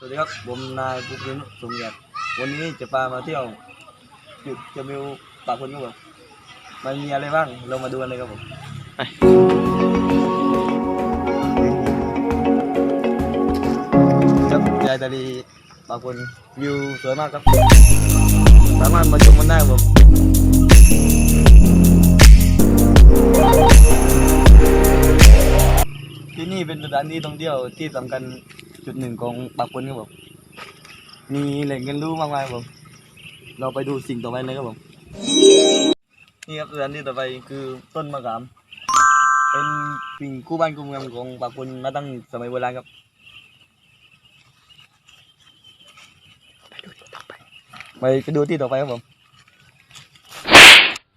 สวัสดีครับผมนายปุกลินสมเกียรติวันนี้จะพามาเที่ยวจุดจะมิวปากคนครับผมมันมีอะไรบ้างเรามาดูกันเลยครับผมครับยายตาลีปากคนวิวสวยมากครับ สามารถมาชมกันได้ครับผมที่นี่เป็นสถานที่ท่องเที่ยวที่สำคัญ จุดหนึ่งของปากคนครับผมมีแหล่งเรียนรู้มากมายครับผมเราไปดูสิ่งต่อไปเลยครับผมนี่ครับสถานที่ต่อไปคือต้นมะขาม เป็นสิ่งคู่บ้านคู่เมืองของปากคนมาตั้งสมัยโบราณครับไปดูที่ต่อไปครับผม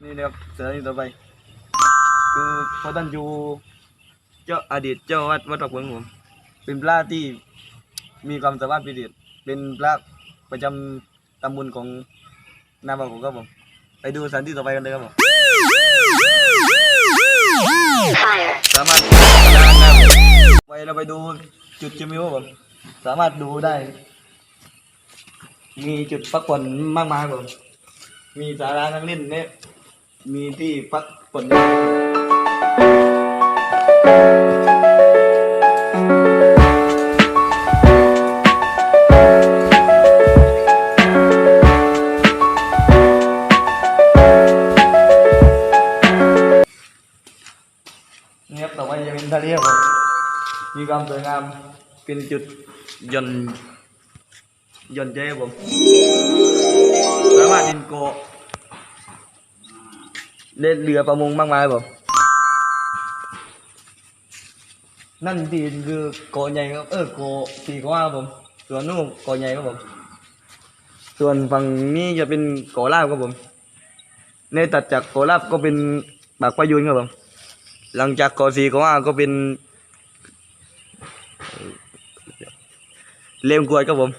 นี่นะครับสถานที่ต่อไป คือพระท่านอยู่เจ้าอดีตเจ้าวัดวัดปากคนผมเป็นพระที่ มีความสามารถพิเศษเป็นพระประจำตำบลของนาบากครับผมไปดูสถานที่ต่อไปกันเลยครับผม Fire. สามารถไปเราไปดูจุดชมวิวครับผมสามารถดูได้ มีจุดพักผ่อนมากมายครับผมมีสารานั่งเล่นเนี่ยมีที่พักผ่อนนี่ครับ ทะเลครับผมมีความสวยงามเป็นจุดย่อนย่อนใจผมสามารถดินโกะเล่นเรือประมงมากมายผมนั่นที่คือเกาะใหญ่ครับเออเกาะสี่เกาะห้าครับผมส่วนนู้นเกาะใหญ่ครับผมส่วนฝั่งนี้จะเป็นเกาะลาบครับผมในตัดจากเกาะลาบก็เป็นปากพยูนครับผม หลังจากเกาะสี่กาะห้าก็เป็นเลมกวยครับผม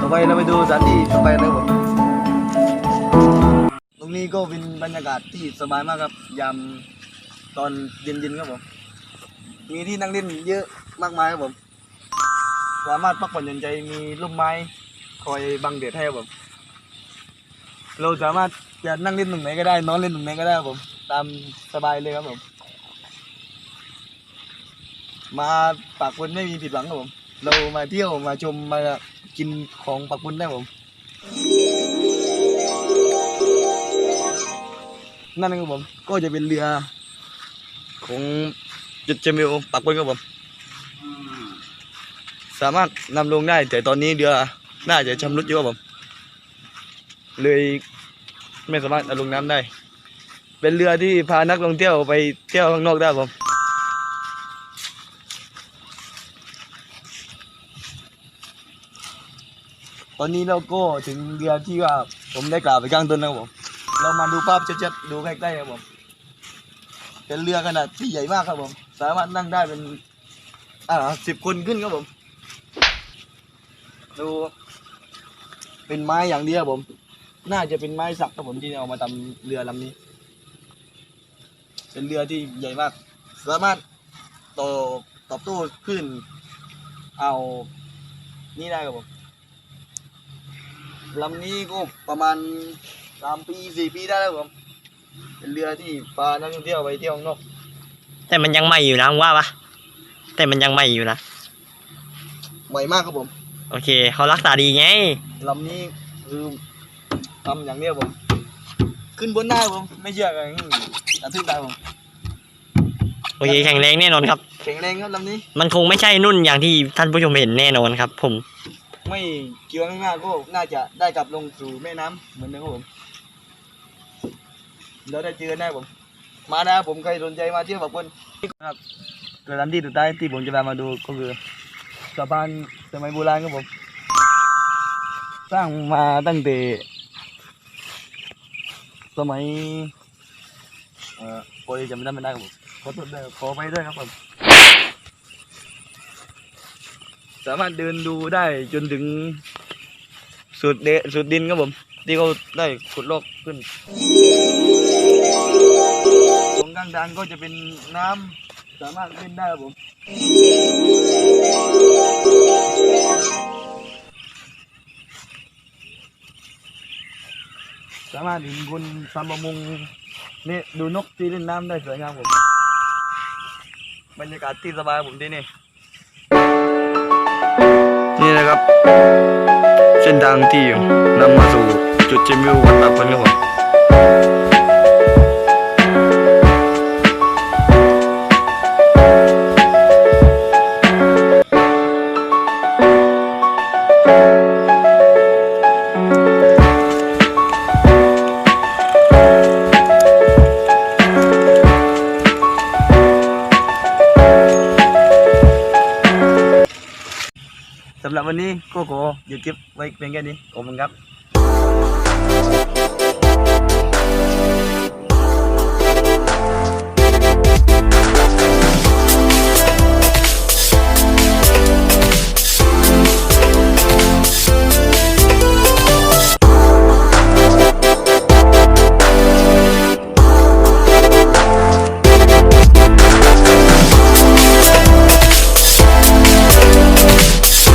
ต่อไปเราไปดูสถานที่ต่อไปนะครับผม ตรงนี้ก็เป็นบรรยากาศที่สบายมากครับ ยามตอนเย็นๆครับผม มีที่นั่งเล่นเยอะมากมายครับผม สามารถพักผ่อนหย่อนใจมีร่มไม้คอยบังแดดให้ครับผม เราสามารถจะนั่งเล่นตรงไหนก็ได้ นอนเล่นตรงไหนก็ได้ครับผม ตามสบายเลยครับผม มาปากคนไม่มีผิดหวังครับผม เรามาเที่ยวมาชมมากินของปากคุณได้ผม นั่นนะครับผมก็จะเป็นเรือของจุดเจมิวปากคุณครับผม สามารถนำลงได้ แต่ตอนนี้เรือน่าจะชำรุดอยู่ครับผม เลยไม่สามารถเอาลงน้ำได้ เป็นเรือที่พานักท่องเที่ยวไปเที่ยวข้างนอกได้ครับผมตอนนี้เราก็ถึงเรือที่ว่าผมได้กล่าวไปข้างต้นนะครับผม เรามาดูภาพชัดๆดูใกล้ๆครับผม เป็นเรือขนาดที่ใหญ่มากครับผม สามารถนั่งได้เป็น อ่าสิบคนขึ้นครับผม ดู เป็นไม้อย่างเดียวครับผม น่าจะเป็นไม้สักครับผมที่เอามาทำเรือลำนี้ เป็นเรือที่ใหญ่มาก สามารถต่อตอบโต้ขึ้น เอานี่ได้ครับผมลำนี้ก็ประมาณสามปีสี่ปีได้แล้วครับผมเป็นเรือที่พานักท่องเที่ยวไปเที่ยวข้างนอกแต่มันยังใหม่อยู่นะมึงว่าปะแต่มันยังใหม่อยู่นะ ใหม่มากครับผม โอเค เขารักษาดีไง ลำนี้คือทำอย่างเนี้ยผม ขึ้นบนได้ผมไม่เชื่อกันกระทืบได้ผมโอเคแข็งแรงแน่นอนครับ แข็งแรงครับลำนี้ มันคงไม่ใช่นุ่นอย่างที่ท่านผู้ชมเห็นแน่นอนครับ ผม ไม่เกี่ยวง่ายๆก็น่าจะได้กลับลงสู่แม่น้ำเหมือนเดิมครับผมเราได้เจอกันได้ผม มานะครับผมใครสนใจมาเที่ยวแบบคนครับสถานที่สุดท้ายที่ผมจะพามาดูก็คือสะพานสมัยโบราณครับผม สร้างมาตั้งแต่ สมัยเอ่อโอ้ยจำไม่ได้ไม่ได้ครับผมขอโทษด้วยขอไปด้วยครับผมสามารถเดินดูได้จนถึงสุดเดสุดดินครับผม ที่เขาได้ขุดลอกขึ้นตรงกลางทางก็จะเป็นน้ำสามารถเล่นได้ครับผม สามารถึงคนทำประมงนี่ดูนกที่เล่นน้ำได้สวยงามผมบรรยากาศที่สบายผมที่นี่ นี่นะครับ เส้นทางที่นำมาสู่จุดชมวิววัดตาพันครับ หรับวันนี้ก็ขอหยุดคลิปไว้เพียงแค่นี้ขอบคุณครับ